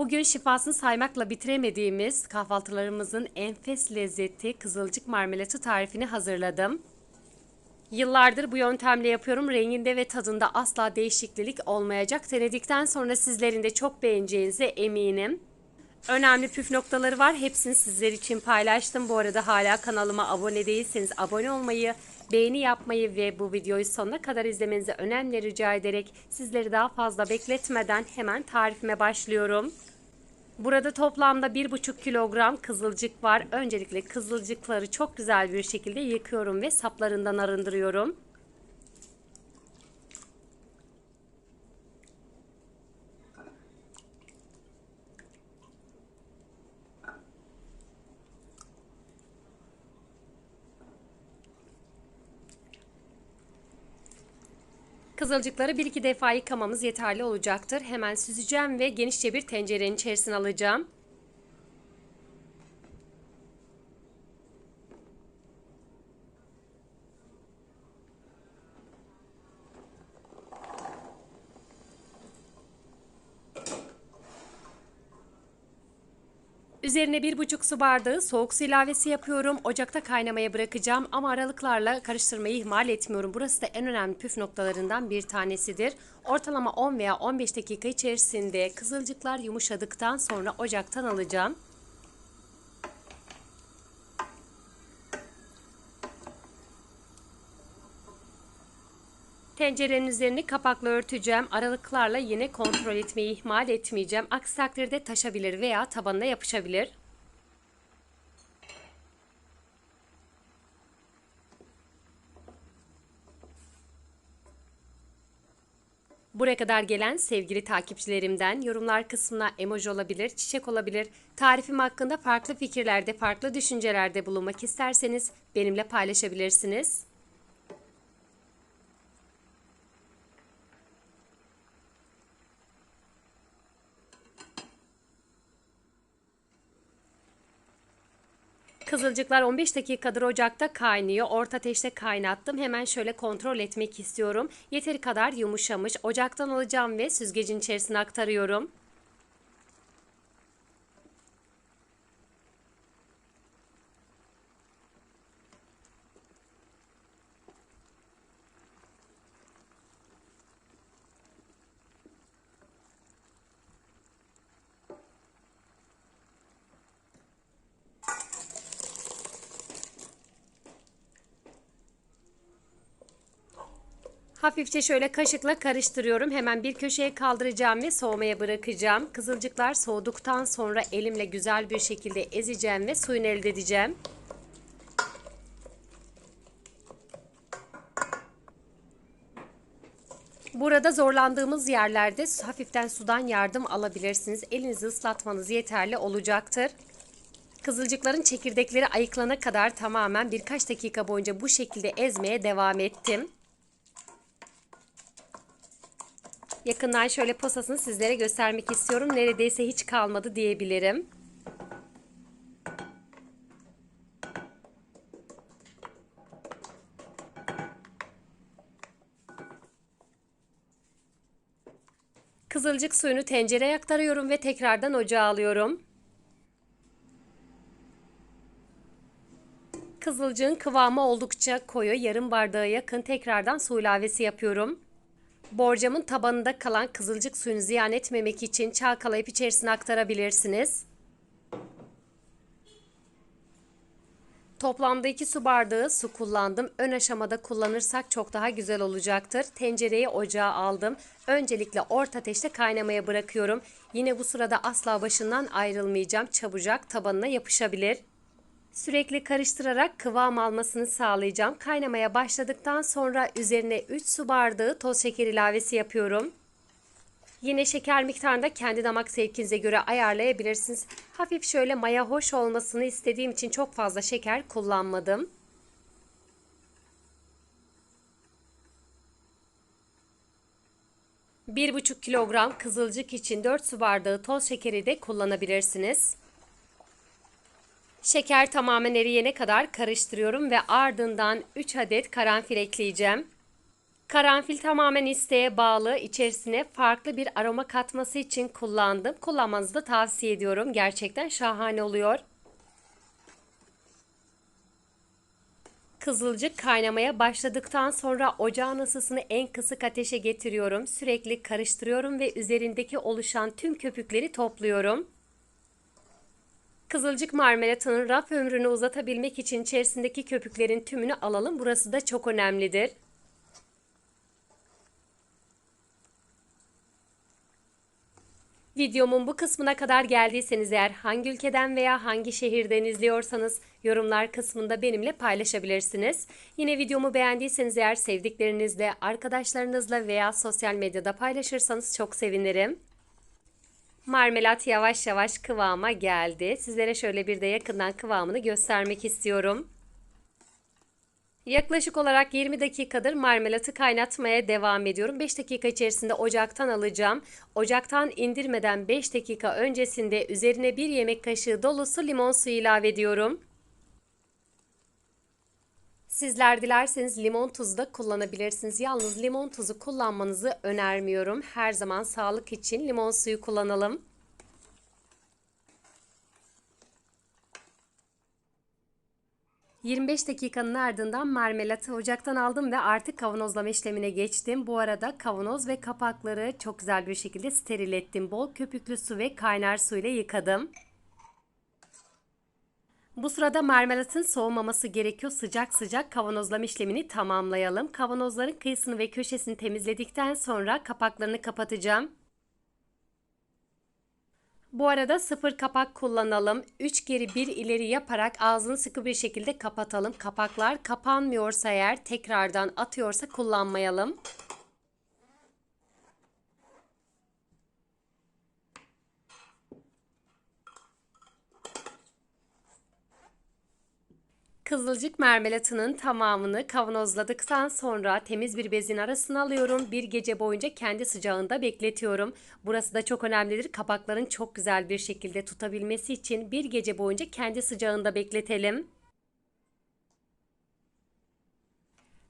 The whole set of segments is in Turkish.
Bugün şifasını saymakla bitiremediğimiz kahvaltılarımızın enfes lezzeti kızılcık marmelatı tarifini hazırladım. Yıllardır bu yöntemle yapıyorum. Renginde ve tadında asla değişiklik olmayacak. Denedikten sonra sizlerin de çok beğeneceğinize eminim. Önemli püf noktaları var. Hepsini sizler için paylaştım. Bu arada hala kanalıma abone değilseniz abone olmayı, beğeni yapmayı ve bu videoyu sonuna kadar izlemenizi önemli rica ederek sizleri daha fazla bekletmeden hemen tarifime başlıyorum. Burada toplamda 1,5 kilogram kızılcık var. Öncelikle kızılcıkları çok güzel bir şekilde yıkıyorum ve saplarından arındırıyorum. Kızılcıkları bir iki defa yıkamamız yeterli olacaktır. Hemen süzeceğim ve genişçe bir tencerenin içerisine alacağım. Üzerine bir buçuk su bardağı soğuk su ilavesi yapıyorum. Ocakta kaynamaya bırakacağım ama aralıklarla karıştırmayı ihmal etmiyorum. Burası da en önemli püf noktalarından bir tanesidir. Ortalama 10 veya 15 dakika içerisinde kızılcıklar yumuşadıktan sonra ocaktan alacağım. Tencerenin üzerini kapakla örteceğim. Aralıklarla yine kontrol etmeyi ihmal etmeyeceğim. Aksi takdirde taşabilir veya tabanına yapışabilir. Buraya kadar gelen sevgili takipçilerimden yorumlar kısmına emoji olabilir, çiçek olabilir. Tarifim hakkında farklı fikirlerde, farklı düşüncelerde bulunmak isterseniz benimle paylaşabilirsiniz. Kızılcıklar 15 dakikadır ocakta kaynıyor. Orta ateşte kaynattım. Hemen şöyle kontrol etmek istiyorum. Yeteri kadar yumuşamış. Ocaktan alacağım ve süzgecin içerisine aktarıyorum. Hafifçe şöyle kaşıkla karıştırıyorum. Hemen bir köşeye kaldıracağım ve soğumaya bırakacağım. Kızılcıklar soğuduktan sonra elimle güzel bir şekilde ezeceğim ve suyunu elde edeceğim. Burada zorlandığımız yerlerde hafiften sudan yardım alabilirsiniz. Elinizi ıslatmanız yeterli olacaktır. Kızılcıkların çekirdekleri ayıklana kadar tamamen birkaç dakika boyunca bu şekilde ezmeye devam ettim. Yakından şöyle posasını sizlere göstermek istiyorum. Neredeyse hiç kalmadı diyebilirim. Kızılcık suyunu tencereye aktarıyorum ve tekrardan ocağa alıyorum. Kızılcığın kıvamı oldukça koyu, yarım bardağa yakın tekrardan su ilavesi yapıyorum. Borcamın tabanında kalan kızılcık suyunu ziyan etmemek için çalkalayıp içerisine aktarabilirsiniz. Toplamda 2 su bardağı su kullandım. Ön aşamada kullanırsak çok daha güzel olacaktır. Tencereyi ocağa aldım. Öncelikle orta ateşte kaynamaya bırakıyorum. Yine bu sırada asla başından ayrılmayacağım. Çabucak tabanına yapışabilir. Sürekli karıştırarak kıvam almasını sağlayacağım. Kaynamaya başladıktan sonra üzerine 3 su bardağı toz şeker ilavesi yapıyorum. Yine şeker miktarını da kendi damak zevkinize göre ayarlayabilirsiniz. Hafif şöyle maya hoş olmasını istediğim için çok fazla şeker kullanmadım. Bir buçuk kilogram kızılcık için 4 su bardağı toz şekeri de kullanabilirsiniz. Şeker tamamen eriyene kadar karıştırıyorum ve ardından 3 adet karanfil ekleyeceğim. Karanfil tamamen isteğe bağlı. İçerisine farklı bir aroma katması için kullandım. Kullanmanızı da tavsiye ediyorum. Gerçekten şahane oluyor. Kızılcık kaynamaya başladıktan sonra ocağın ısısını en kısık ateşe getiriyorum. Sürekli karıştırıyorum ve üzerindeki oluşan tüm köpükleri topluyorum. Kızılcık marmelatının raf ömrünü uzatabilmek için içerisindeki köpüklerin tümünü alalım. Burası da çok önemlidir. Videomun bu kısmına kadar geldiyseniz eğer hangi ülkeden veya hangi şehirden izliyorsanız yorumlar kısmında benimle paylaşabilirsiniz. Yine videomu beğendiyseniz eğer sevdiklerinizle, arkadaşlarınızla veya sosyal medyada paylaşırsanız çok sevinirim. Marmelat yavaş yavaş kıvama geldi. Sizlere şöyle bir de yakından kıvamını göstermek istiyorum. Yaklaşık olarak 20 dakikadır marmelatı kaynatmaya devam ediyorum. 5 dakika içerisinde ocaktan alacağım. Ocaktan indirmeden 5 dakika öncesinde üzerine 1 yemek kaşığı dolusu limon suyu ilave ediyorum. Sizler dilerseniz limon tuzu da kullanabilirsiniz. Yalnız limon tuzu kullanmanızı önermiyorum. Her zaman sağlık için limon suyu kullanalım. ...25 dakikanın ardından marmelatı ocaktan aldım ve artık kavanozlama işlemine geçtim. Bu arada kavanoz ve kapakları çok güzel bir şekilde steril ettim. Bol köpüklü su ve kaynar su ile yıkadım. Bu sırada marmelatın soğumaması gerekiyor. Sıcak sıcak kavanozlama işlemini tamamlayalım. Kavanozların kıyısını ve köşesini temizledikten sonra kapaklarını kapatacağım. Bu arada sıfır kapak kullanalım. 3 geri 1 ileri yaparak ağzını sıkı bir şekilde kapatalım. Kapaklar kapanmıyorsa eğer tekrardan atıyorsa kullanmayalım. Kızılcık marmelatının tamamını kavanozladıktan sonra temiz bir bezin arasına alıyorum. Bir gece boyunca kendi sıcağında bekletiyorum. Burası da çok önemlidir. Kapakların çok güzel bir şekilde tutabilmesi için bir gece boyunca kendi sıcağında bekletelim.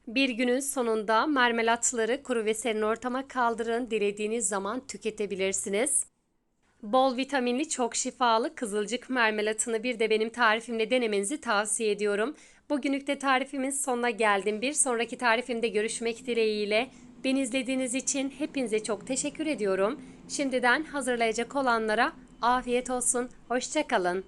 Bir günün sonunda marmelatları kuru ve serin ortama kaldırın. Dilediğiniz zaman tüketebilirsiniz. Bol vitaminli, çok şifalı kızılcık marmelatını bir de benim tarifimle denemenizi tavsiye ediyorum. Bugünlük de tarifimin sonuna geldim. Bir sonraki tarifimde görüşmek dileğiyle. Beni izlediğiniz için hepinize çok teşekkür ediyorum. Şimdiden hazırlayacak olanlara afiyet olsun. Hoşçakalın.